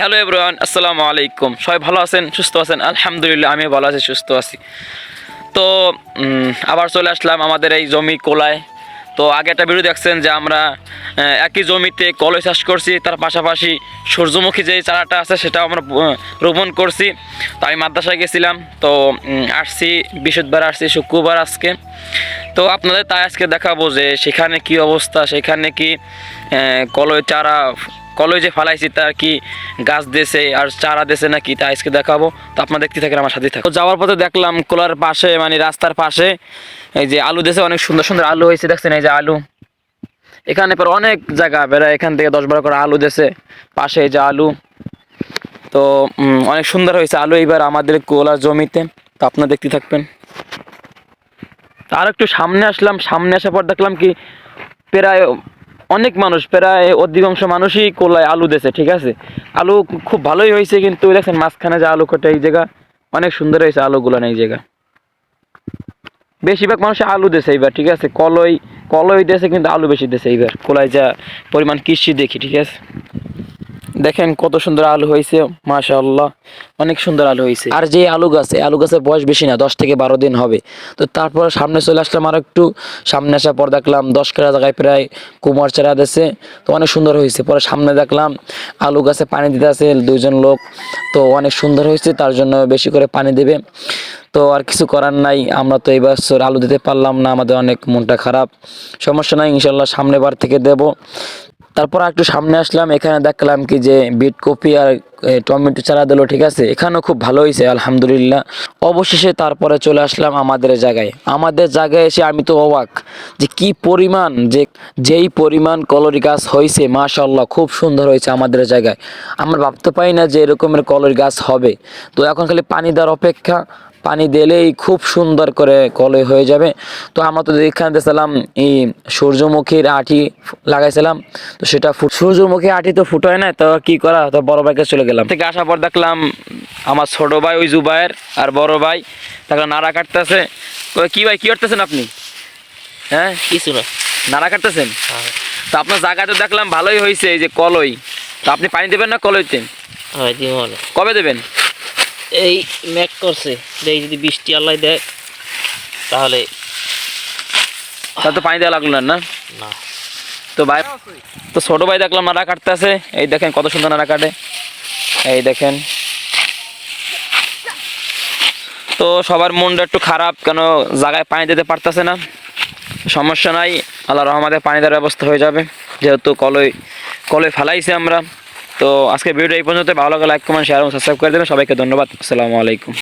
Hello everyone, আসসালামু আলাইকুম। সবাই ভালো আছেন? সুস্থ আছেন? আলহামদুলিল্লাহ আমি ভালো আছি, সুস্থ আছি। তো আবার চলে আসলাম আমাদের এই জমি কোলায়। তো, আগে একটা ভিডিও দেখছেন যে আমরা একই জমিতে কলই চাষ করছি, তার পাশাপাশি সূর্যমুখী যে চারাটা আছে সেটাও আমরা রোপণ করছি। তো, আমি মাদ্রাসায় গেছিলাম, তো আসছি, বৃহস্পতিবার আসছি, শুক্রবার আজকে। তো, আপনাদের তাই আজকে দেখাবো যে সেখানে কি অবস্থা, সেখানে কি কলই চারা কলই যে ফালাইছি, তার কি গাছ দেশে আর চারা দেশে নাকি, তা আজকে দেখাবো। তো আপনার দেখতে থাকেন, আমার সাথে থাকুন। যাওয়ার পথে দেখলাম কোলার পাশে মানে রাস্তার পাশে, এই যে আলু দেশে অনেক সুন্দর সুন্দর আলু হয়েছে, দেখছেন এই যে আলু। এখানে পর অনেক জায়গা, বেড়া এখান থেকে দশ বারো করে আলু দেশে পাশে এই যে আলু। তো অনেক সুন্দর হয়েছে আলু এইবার আমাদের কোলার জমিতে, তো আপনারা দেখতে থাকবেন। আর একটু সামনে আসলাম, সামনে আসার পর দেখলাম কি, প্রায় অনেক মানুষ, প্রায় অধিকাংশ মানুষই কোলায় আলু দেছে ঠিক আছে? আলু খুব ভালোই হয়েছে, কিন্তু দেখেন মাঝখানে যে আলু কটে এই জায়গা অনেক সুন্দর হয়েছে আলুগুলো এই জায়গা। বেশিরভাগ মানুষ আলু দেশে এইবার, ঠিক আছে? কলই কলই দেশে কিন্তু আলু বেশি দেশে এইবার। কলাই যা পরিমাণ কৃষি দেখি, ঠিক আছে? দেখেন কত সুন্দর আলু হয়েছে, মাশাআল্লাহ, অনেক সুন্দর আলু হয়েছে। আর যে আলু গাছ আলু গাছের বয়স বেশি না, দশ থেকে বারো দিন হবে। তো তারপর সামনে চলে আসলাম আর একটু, সামনে আসার পর দেখলাম দশ কেরা জায়গায় প্রায় কুমার চারা দিয়েছে তো অনেক সুন্দর হয়েছে। পরে সামনে দেখলাম আলু গাছে পানি দিতে আছে দুইজন লোক, তো অনেক সুন্দর হয়েছে, তার জন্য বেশি করে পানি দেবে। তো আর কিছু করার নাই, আমরা তো এই বছর আলু দিতে পারলাম না, আমাদের অনেক মনটা খারাপ। সমস্যা নাই ইনশাল্লাহ সামনে বার থেকে দেব। তারপর একটু সামনে আসলাম, এখানে দেখলাম কি যে বিট কপি আর টমেটো চারা দিলো, ঠিক আছে? এখানেও খুব ভালো হয়েছে, আলহামদুলিল্লাহ। অবশেষে তারপরে চলে আসলাম আমাদের জায়গায়। আমাদের জায়গায় এসে আমি তো অবাক যে কি পরিমাণ, যে, যেই পরিমাণ কলরি গাছ হয়েছে মাশাল্লাহ খুব সুন্দর হয়েছে আমাদের জায়গায়। আমরা ভাবতে পারি না যে এরকমের কলরি গাছ হবে। তো এখন খালি পানি দেওয়ার অপেক্ষা পানি দিলেই খুব সুন্দর করে কলে হয়ে যাবে। তো আমরা তো এখানে দেখছিলাম এই সূর্যমুখীর আঠি লাগাইছিলাম তো সেটা সূর্যমুখী আঠি তো ফুটোয় না তো কি করা? তো বড় ভাইকে চলে গেলাম। থেকে আসার পর দেখলাম আমার ছোট ভাই ওই জুবাইয়ের আর বড় ভাই দেখলাম নাড়া কাটতেছে। কি ভাই কি করতেছেন আপনি? হ্যাঁ? কিছু না। নাড়া কাটতেছেন? তো আপনার জায়গাতে দেখলাম ভালোই হয়েছে এই যে কলই তো আপনি পানি দেবেন না কলইতে হয় কবে দেবেন? এই ম্যাক করছে। এই যদি বৃষ্টি আল্লাহ দেয় তাহলে তা তো পানি দেওয়া লাগল না? না। তো ভাই তো ছোট ভাই দেখলাম নাড়া কাটতে আছে এই দেখেন কত সুন্দর নাড়া কাটে। এই দেখেন। তো সবার মনটা একটু খারাপ কেন জায়গায় পানি দিতে পারতেছে না। সমস্যা নাই আল্লাহ রহমাতে পানি দেওয়ার ব্যবস্থা হয়ে যাবে। যেহেতু কলই কলে ফেলাইছি আমরা। তো আজকে ভিডিও এই পর্যন্ত ভালো লাগে লাইক কমেন্ট শেয়ার এবং সাবস্ক্রাইব করে দেবেন। সবাইকে ধন্যবাদ। আসসালামু আলাইকুম।